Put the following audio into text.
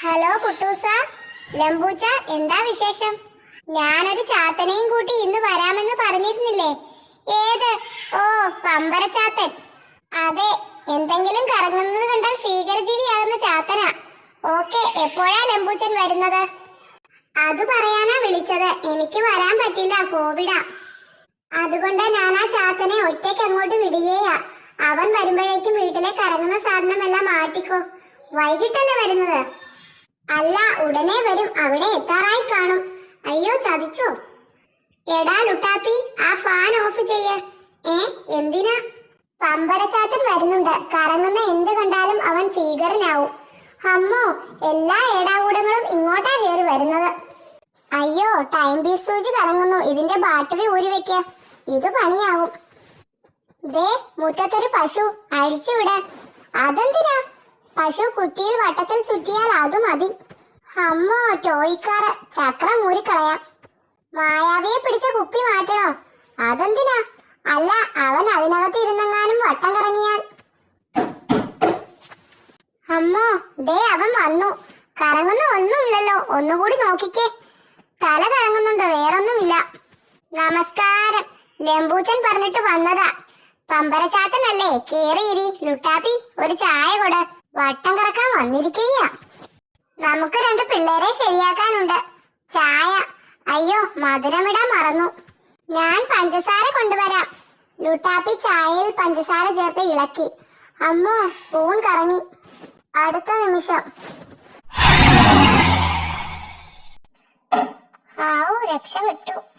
Hello Kuttoosa. ലംബൂച്ച എന്താ വിശേഷം? ഞാനൊരു ചാത്തനെയും കൂട്ടി ഇന്ന് വരാമെന്ന് പറഞ്ഞിരുന്നില്ലേ? ഏത്? ഓ പമ്പര ചാത്തൻ അതെ എന്തെങ്കിലും കറങ്ങുന്നത് കണ്ടാൽ ഭീകരജീവിയാകുന്ന ചാത്തനാ. ഓക്കെ എപ്പോഴാ ലംബൂച്ചൻ വരുന്നത്? അത് പറയാനാ വിളിച്ചത്. എനിക്ക് വരാൻ പറ്റില്ല കോവിഡാ അതുകൊണ്ട് ഞാൻ ആ ചാത്തനെ ഒറ്റയ്ക്ക് അങ്ങോട്ട് വിടുകയാ. അവൻ വരുമ്പോഴേക്കും വീട്ടിലെ കറങ്ങുന്ന സാധനമെല്ലാം മാറ്റിക്കോ വൈകിട്ടല്ലേ വരുന്നത്? അല്ല ഉടനെ വരും. അവിടെ എത്താറായി കാണും. അയ്യോ ചതിച്ചോ? എടാ ലുട്ടാപ്പി ആ ഫാൻ ഓഫ് ചെയ്യ. ഏ എന്തിനാ? പമ്പരച്ചാത്തൻ വരുന്നുണ്ട്. കറങ്ങുന്ന എന്ത് കണ്ടാലും അവൻ ഭീകരനാവും. അമ്മോ എല്ലാ ഏടാകൂടങ്ങളും ഇങ്ങോട്ടാ കയറി വരുന്നത്. അയ്യോ ടൈം പീസ് സൂചി കറങ്ങുന്നു. ഇതിന്റെ ബാറ്ററി ഊരി വെക്ക. ഇത് പണിയാവും. ദേ മുറ്റത്തൊരു പശു. അഴിച്ചുവിട. അതെന്തിനാ? പശു കുറ്റിയിൽ വട്ടത്തിൽ ചുറ്റിയാൽ അത് മതി. അമ്മോ ടോയ്ക്കാറ് ചക്രം മൂരിക്കളയാം മായാവിയെ പിടിച്ച കുപ്പി മാറ്റണോ? അതെന്തിനാ? അല്ല അവൻ അതിനകത്ത് ഇരുന്നെങ്ങാനും വട്ടം കറങ്ങിയാൽ. അമ്മോ ദേ അവൻ വന്നു. കറങ്ങുന്ന ഒന്നുമില്ലല്ലോ. ഒന്നുകൂടി നോക്കിക്കേ. തല കറങ്ങുന്നുണ്ട് വേറൊന്നുമില്ല. നമസ്കാരം. ലംബൂച്ചൻ പറഞ്ഞിട്ട് വന്നതാ. പമ്പരച്ചാത്തനല്ലേ? കേറിയിരി ലുട്ടാപ്പി ഒരു ചായ കൊട്. വട്ടം കറക്കാൻ വന്നിരിക്കയ്യ നമുക്ക് രണ്ട് പിള്ളേരെ ശരിയാക്കാനുണ്ട്. ചായ. അയ്യോ മധുരമിടാൻ മറന്നു. ഞാൻ പഞ്ചസാര കൊണ്ടുവരാം. ലുട്ടാപ്പി ചായയിൽ പഞ്ചസാര ചേർത്ത് ഇളക്കി. അമ്മോ സ്പൂൺ കറങ്ങി. അടുത്ത നിമിഷം. ആവൂ രക്ഷപ്പെട്ടു.